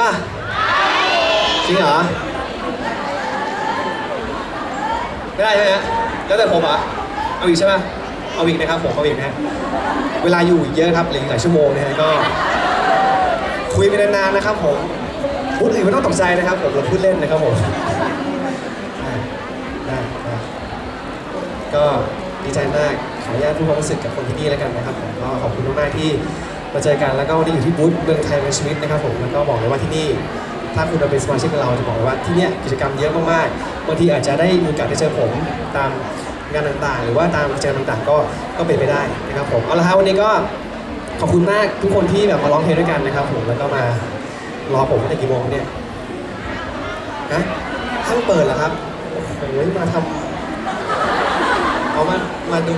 ป่ะจริงเหรอไม่ได้ใช่ไหมฮะแล้วแต่ผมเหรอเอาอีกใช่ไหมเอาอีกนะครับผมเอาอีกนะฮะเวลาอยู่อีกเยอะครับเหลืออีกหลายชั่วโมงนะฮะก็ คุยไปนานๆนะครับผมพูดอื่นไม่ต้องตกใจนะครับผมเราพูดเล่นนะครับผมได้ได้ก็ดีใจมากขออนุญาตพูดความรู้สึกกับคนที่นี่แล้วกันนะครับผมก็ขอบคุณมากๆที่ มาเจอกันแล้วก็วันนี้อยู่ที่บูธเมืองไทยในชีวิตนะครับผมแล้วก็บอกเลยว่าที่นี่ถ้าคุณมาเป็นสมาชิกกับเราจะบอกเลยว่าที่เนี่ยกิจกรรมเยอะมากๆบางทีอาจจะได้มีโอกาสได้เจอผมตามงานต่างๆ หรือว่าตามกิจกรรมต่างๆ ก็ก็เป็นไปได้นะครับผมเอาละครับวันนี้ก็ขอบคุณมากทุกคนที่แบบมาร้องเพลงด้วยกันนะครับผมแล้วก็มารอผมตั้งแต่กี่โมงเนี่ยนะท่านเปิดเหรอครับโอ้โหมาทำเอามามาดู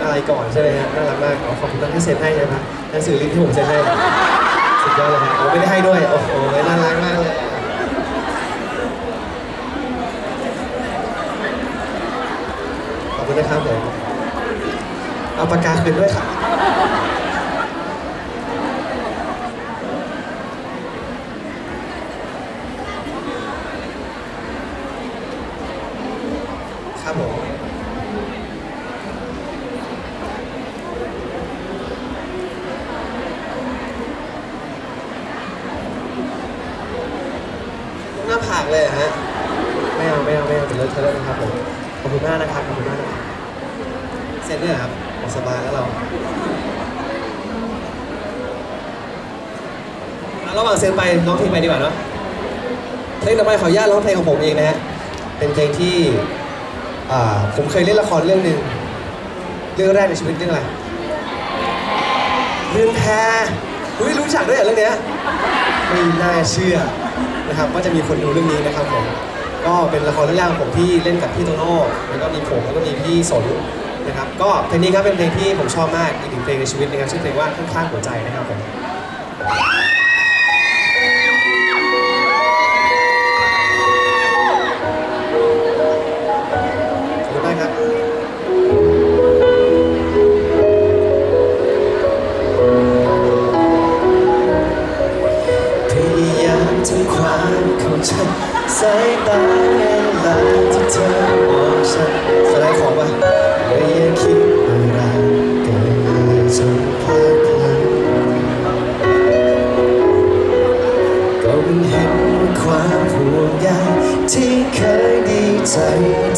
อะไรก่อนใช่ไหมฮะน่ารักมากอ๋อขอบคุณท่านที่เซ็นให้ใช่ไหมหนังสือลิงที่ผมเซ็นให้สุดยอดเลยฮะโอ้ไม่ได้ให้ด้วยโอ้โหน่ารักมากเลยขอบคุณนะครับผมเอาปากกาคืนด้วยครับครับผม หน้ากเลยเหรอฮะไม่เอาไม่เอาไม่เอาเป็นเลอะเทอะนะครับผมขอบคุณมากนะครับขอบคุณมากนะครับเสร็จเนี่ยครับสบายแล้วเราระหว่างเซ็นไปร้องเพลงไปดีกว่าเนาะเพลงต่อไปขออนุญาตร้องเพลงของผมเองนะฮะเป็นเพลงที่อ่าผมเคยเล่นละครเรื่องหนึ่งเรื่องแรกในชีวิตเรื่องอะไรเรื่องแพรอุ้ยรู้จักด้วยเหรอเรื่องเนี้ยไม่น่าเชื่อ นะครับว่าจะมีคนดูเรื่องนี้นะครับผมก็เป็นละครเรื่องแรกของผมที่เล่นกับพี่โตโน่แล้วก็มีผมแล้วก็มีพี่สนนะครับก็เพลงนี้ครับเป็นเพลงที่ผมชอบมากอีกหนึ่งเพลงในชีวิตนะครับชื่อเพลงว่าข้างๆหัวใจนะครับผมำความเข้าใจสายตาเวลาที่เธอมองฉันสไลด์ของปะไม่อยากคิดอะไรเกินเลยจนพลาดพลั้งก็มันเห็นว่าความห่วงใยที่เคยดีใจ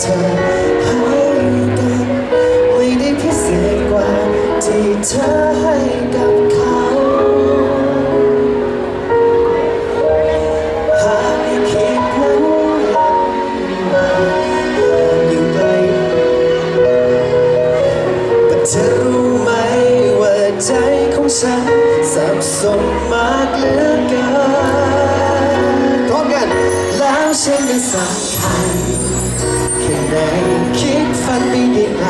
เธอ รู้ไหมว่าใจของฉันสับสนมากเหลือเกินพร้อมกันแล้วฉันจะสำคัญแค่ไหนคิดฝันไปได้ไกล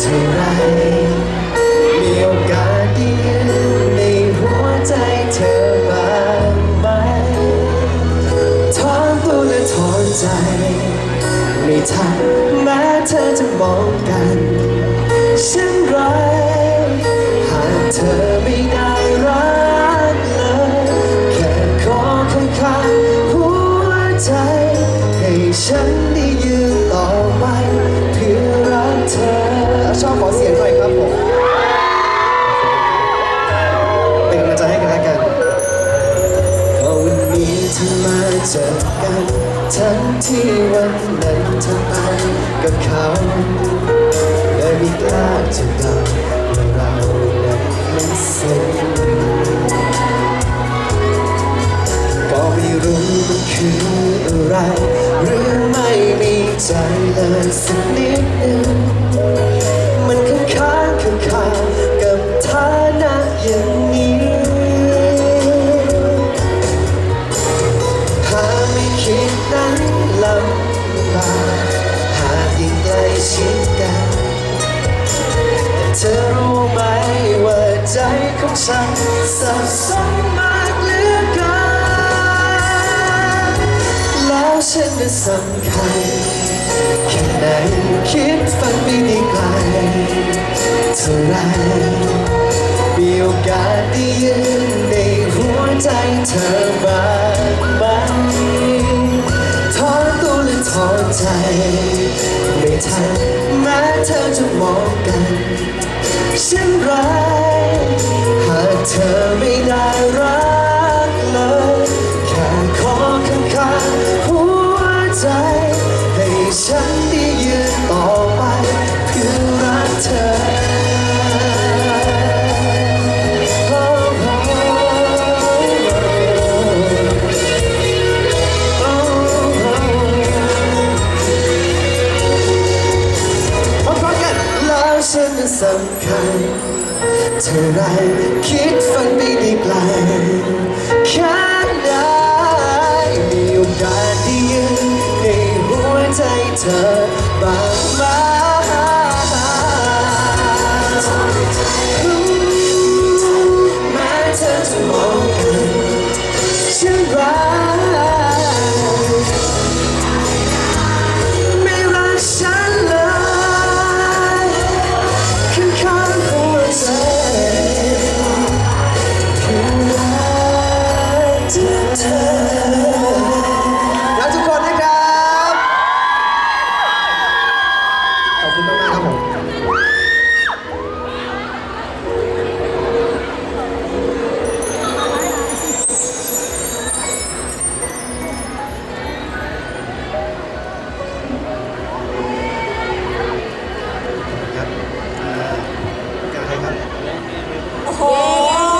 เท่าไรมีโอกาสได้ยืนในหัวใจเธอบ้างไหมถอนตัวและถอนใจ ไม่ทันแม้เธอจะมองกัน ฉันได้ยืนต่อไปเพื่อรักเธอ ชอบขอเสียงหน่อยครับผม เป็นกำลังใจให้กันและกันพอวันนี้เธอมาเจอกัน ทั้งที่วันนั้นเธอไปกับเขาและไม่กล้าจะเดาว่าเรานั้นไม่สิ้น เลยสักนิดหนึ่งมันค้างค้างค้างคากับฐานะอย่างนี้ หากไม่คิดนั้นลำบากหากยิ่งใกล้ชิดกันแต่เธอรู้ไหมว่าใจของฉันสับสนมา ฉันจะสำคัญแค่ไหนคิดฝันไม่ได้ไกลเท่าไรมีโอกาสได้ยืนในหัวใจเธอบ้างไหมถอตัวและถอใจ ไม่ทันแม้เธอจะมองกันเช่นไรหากเธอไม่น่า ครเท่าไรคิดฝันไปได้ไกลแค่ไหนมีโอกาสได้ยืนในหัวใจเธอบ้าง